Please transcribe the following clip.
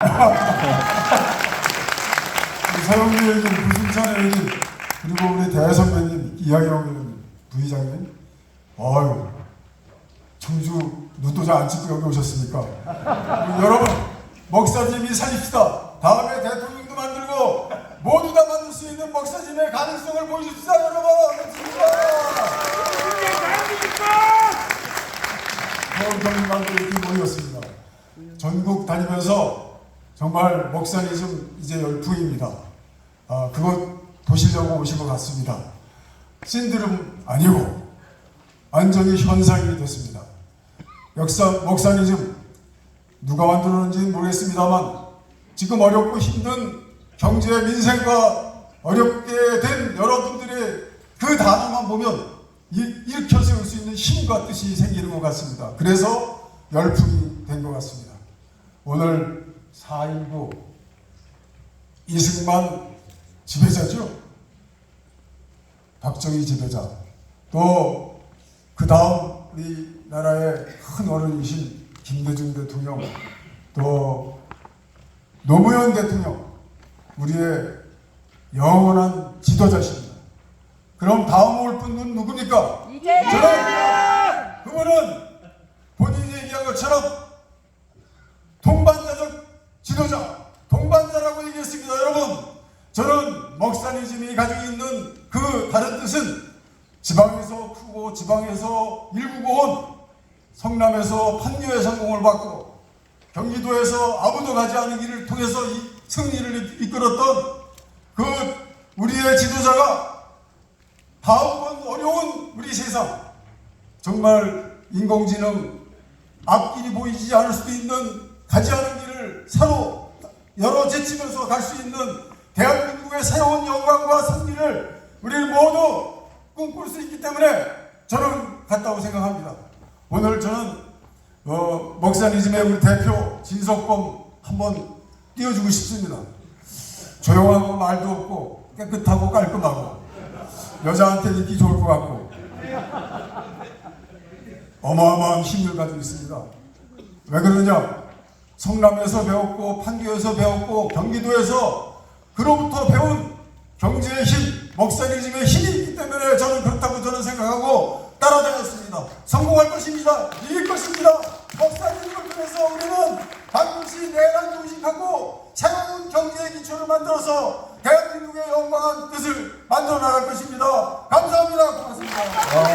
우리 서영미 의원님, 구승찬 의원님, 그리고 우리 대선배님, 이하영 의원님, 부의장님, 아유, 청주 눈도장 안 찍고 여기 오셨으니까. 우리 여러분, 먹사짐이 살립시다. 다음에 대통령도 만들고, 모두 다 만들 수 있는 먹사짐의 가능성을 보여줍시다, 여러분! 서울 경민관도 이렇게 모였습니다. 전국 다니면서 정말 먹사리즘 이제 열풍입니다. 아, 그거 보시려고 오신 것 같습니다. 신드름 아니고 완전히 현상이 됐습니다. 역사 먹사리즘 누가 만들었는지는 모르겠습니다만 지금 어렵고 힘든 경제 민생과 어렵게 된 여러분들의 그 단어만 보면 일- 일으켜 세울 수 있는 힘과 뜻이 생기는 것 같습니다. 그래서 열풍이 된 것 같습니다. 오늘 4.19 이승만 지배자죠. 박정희 지배자. 또 그 다음 우리 나라의 큰 어른이신 김대중 대통령, 또 노무현 대통령, 우리의 영원한 지도자십니다. 그럼 다음 올 분은 누굽니까? 저는 그분은 본인이 얘기한 것처럼 동반자적 지도자, 동반자라고 얘기했습니다. 여러분, 먹사니즘이 가지고 있는 그 다른 뜻은 지방에서 크고 지방에서 일구고 온 성남에서 판교의 성공을 받고 경기도에서 아무도 가지 않은 길을 통해서 이 승리를 이끌었던 그 우리의 지도자가 다음번 어려운 우리 세상 정말 인공지능 앞길이 보이지 않을 수도 있는 가지 않은 길을 새로 열어 제치면서 갈 수 있는 대한민국의 새로운 영광과 승리를 우리 모두 꿈꿀 수 있기 때문에 저는 같다고 생각합니다. 오늘 저는 어, 먹사니즘의 우리 대표 진석범 한번 띄워주고 싶습니다. 조용하고 말도 없고 깨끗하고 깔끔하고 여자한테 인기 좋을 것 같고 어마어마한 힘을 가지고 있습니다. 왜 그러냐? 성남에서 배웠고 판교에서 배웠고 경기도에서 그로부터 배운 경제의 힘, 먹사리즘의 힘이 있기 때문에 저는 그렇다고 저는 생각하고 따라다녔습니다. 성공할 것입니다. 이길 것입니다. 먹사리즘을 통해서 우리는 반드시 내란 중식하고 새로운 경제의 기초를 만들어서 대한민국의 영광한 뜻을 만들어 나갈 것입니다. 감사합니다. 고맙습니다.